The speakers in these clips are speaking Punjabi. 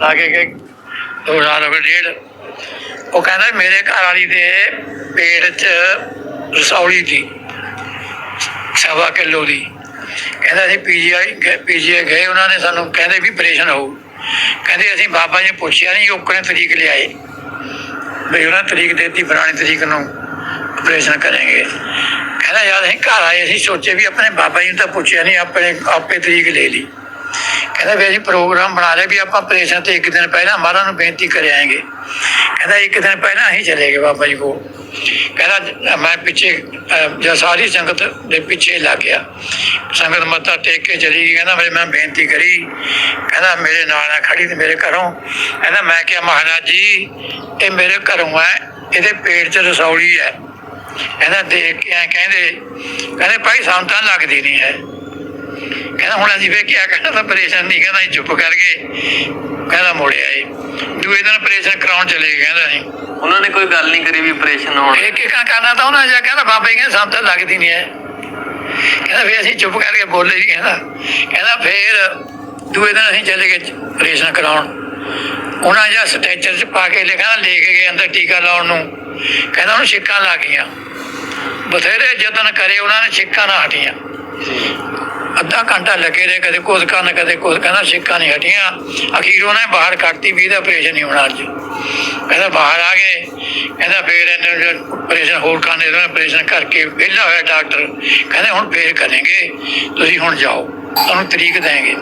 ਲਾ ਕੇ ਗਏ। ਦੋ ਸਾਲ ਹੋ ਗਏ ਡੇਢ, ਉਹ ਕਹਿੰਦਾ ਮੇਰੇ ਘਰ ਵਾਲੀ ਦੇ ਪੇਟ 'ਚ ਰਸੌਲੀ ਸੀ, ਸਵਾ ਕਿਲੋ ਦੀ। ਕਹਿੰਦਾ ਅਸੀਂ ਪੀਜੀਆਈ ਪੀਜੀਆਈ ਗਏ, ਉਹਨਾਂ ਨੇ ਸਾਨੂੰ ਕਹਿੰਦੇ ਵੀ ਆਪਰੇਸ਼ਨ ਹੋਊ। ਕਹਿੰਦੇ ਅਸੀਂ ਬਾਬਾ ਜੀ ਨੂੰ ਪੁੱਛਿਆ ਨਹੀਂ, ਉਹ ਕਿਹਨੇ ਤਰੀਕ ਲਿਆਏ ਵੀ ਉਹਨਾਂ ਤਰੀਕ ਦੇਤੀ ਪੁਰਾਣੀ ਤਰੀਕ ਨੂੰ ਆਪਰੇਸ਼ਨ ਕਰਾਂਗੇ। ਕਹਿੰਦਾ ਯਾਰ ਅਸੀਂ ਘਰ ਆਏ, ਅਸੀਂ ਸੋਚੇ ਵੀ ਆਪਣੇ ਬਾਬਾ ਜੀ ਨੂੰ ਤਾਂ ਪੁੱਛਿਆ ਨਹੀਂ, ਆਪਣੇ ਆਪੇ ਤਰੀਕ ਲੈ ਲਈ। ਕਹਿੰਦਾ ਵੀ ਅਸੀਂ ਪ੍ਰੋਗਰਾਮ ਬਣਾ ਲਿਆ ਵੀ ਆਪਾਂ ਆਪਰੇਸ਼ਨ ਤੇ ਇੱਕ ਦਿਨ ਪਹਿਲਾਂ ਮਹਾਰਾਜ ਨੂੰ ਬੇਨਤੀ ਕਰ ਆਏਗੇ। ਕਹਿੰਦਾ ਇੱਕ ਦਿਨ ਪਹਿਲਾਂ ਅਸੀਂ ਚਲੇ ਗਏ ਬਾਬਾ ਜੀ ਕੋਲ। ਕਹਿੰਦਾ, ਮੈਂ ਪਿੱਛੇ ਜਾਂ ਸਾਰੀ ਸੰਗਤ ਦੇ ਪਿੱਛੇ ਲੱਗ ਗਿਆ। ਸੰਗਤ ਮੱਥਾ ਟੇਕ ਕੇ ਚਲੀ ਗਈ, ਕਹਿੰਦਾ ਵੀ ਮੈਂ ਬੇਨਤੀ ਕਰੀ। ਕਹਿੰਦਾ, ਮੇਰੇ ਨਾਲ ਆ, ਖੜੀ ਤੇ ਮੇਰੇ ਘਰੋਂ। ਕਹਿੰਦਾ, ਮੈਂ ਕਿਹਾ, ਮਹਾਰਾਜ ਜੀ, ਇਹ ਮੇਰੇ ਘਰੋਂ ਹੈ ਇਹਦੇ ਪੇਟ 'ਚ ਰਸੌਲੀ ਹੈ। ਕਹਿੰਦਾ, ਦੇਖ ਕੇ ਐਂ ਕਹਿੰਦੇ ਕਹਿੰਦੇ, ਭਾਈ, ਸਾਨੂੰ ਲੱਗਦੀ ਨਹੀਂ ਹੈ। ਕਹਿੰਦਾ ਹੁਣ ਅਸੀਂ ਫੇਰ ਕੀ ਕਹਿੰਦਾ ਤਾਂ ਪਰੇਸ਼ਾਨ ਨਹੀਂ ਕਹਿੰਦਾ ਅਸੀਂ ਚੁੱਪ ਕਰ ਗਏ। ਕਹਿੰਦਾ ਮੁੜਿਆ ਏ ਦੂਏ ਦਿਨ ਆਪਰੇਸ਼ਨ ਕਰਾਉਣ ਚਲੇ ਗਏ ਕਹਿੰਦਾ ਅਸੀਂ। ਉਹਨਾਂ ਨੇ ਕੋਈ ਗੱਲ ਨਹੀਂ ਕਰੀ ਵੀ ਆਪਰੇਸ਼ਨ ਹੋਣ। ਇੱਕ ਇੱਕ ਕਰਨਾ ਤਾਂ ਉਹਨਾਂ ਜਾ ਕਹਿੰਦਾ ਬਾਬਾ ਕਹਿੰਦਾ ਸਾਨੂੰ ਤਾਂ ਲੱਗਦੀ ਨਹੀਂ ਹੈ। ਕਹਿੰਦਾ ਫੇਰ ਅਸੀਂ ਚੁੱਪ ਕਰਕੇ ਬੋਲੇ ਜੀ ਕਹਿੰਦਾ। ਕਹਿੰਦਾ ਫੇਰ ਦੂਏ ਦਿਨ ਅਸੀਂ ਚਲੇ ਗਏ ਆਪਰੇਸ਼ਨ ਕਰਾਉਣ। ਉਹਨਾਂ ਜਾਂ ਸਟੈਚਰ 'ਚ ਪਾ ਕੇ ਲੈ ਕਹਿੰਦਾ ਲੈ ਕੇ ਗਏ ਅੰਦਰ ਟੀਕਾ ਲਾਉਣ ਨੂੰ। ਕਹਿੰਦਾ ਉਹਨੂੰ ਛਿੱਕਾਂ ਲੱਗ ਗਈਆਂ। ਬਥੇਰੇ ਯਤਨ ਕਰੇ ਉਹਨਾਂ ਨੇ ਛਿੱਕਾਂ ਨਾ ਹਟੀਆਂ। ਅੱਧਾ ਘੰਟਾ ਲੱਗੇ ਰਹੇ, ਕਦੇ ਕੁਝ ਕਰਨ, ਕਦੇ ਕੁਝ ਕਹਿੰਦਾ ਸਿੱਕਾ ਨਹੀਂ ਹਟੀਆਂ। ਅਖੀਰ ਉਹਨੇ ਬਾਹਰ ਕੱਢਤੀ, ਵੀ ਇਹਦਾ ਆਪਰੇਸ਼ਨ ਨਹੀਂ ਹੋਣਾ ਅੱਜ। ਕਹਿੰਦਾ ਬਾਹਰ ਆ ਗਏ। ਕਹਿੰਦਾ ਫੇਰ ਇਹਨੂੰ ਆਪਰੇਸ਼ਨ ਹੋਰ ਕਰਨੇ ਦਾ ਆਪਰੇਸ਼ਨ ਕਰਕੇ ਵਿਹਲਾ ਹੋਇਆ ਡਾਕਟਰ। ਕਹਿੰਦੇ ਹੁਣ ਫੇਰ ਕਰਾਂਗੇ ਤੁਸੀਂ ਹੁਣ ਜਾਓ, ਤੁਹਾਨੂੰ ਤਰੀਕ ਦੇਣਗੇ।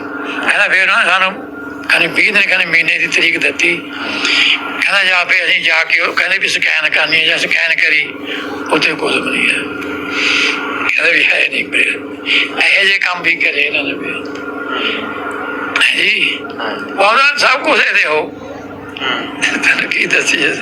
ਕਹਿੰਦਾ ਫੇਰ ਉਹਨਾਂ ਸਾਨੂੰ ਕਹਿੰਦੇ 20 ਦਿਨ, ਕਹਿੰਦੇ ਮਹੀਨੇ ਦੀ ਤਰੀਕ ਦਿੱਤੀ। ਕਹਿੰਦਾ ਜਾ ਫੇ ਅਸੀਂ ਜਾ ਕੇ ਉਹ ਕਹਿੰਦੇ ਵੀ ਸਕੈਨ ਕਰਨੀ ਹੈ ਜਾਂ ਸਕੈਨ ਕਰੀ, ਉੱਥੇ ਕੁਝ ਵੀ ਨਹੀਂ ਹੈ। ਕਹਿੰਦੇ ਵੀ ਹੈ ਨਹੀਂ ਫੇਰ ਇਹੋ ਜਿਹੇ ਕੰਮ ਵੀ ਕਰੇ ਇਹਨਾਂ ਨੇ ਵੀ। ਜੀ ਹਾਂ ਉਹਦਾ ਸਭ ਕੁਝ ਇਹਦੇ ਹੋ। ਹੂੰ। ਕੀ ਦੱਸੀਏ?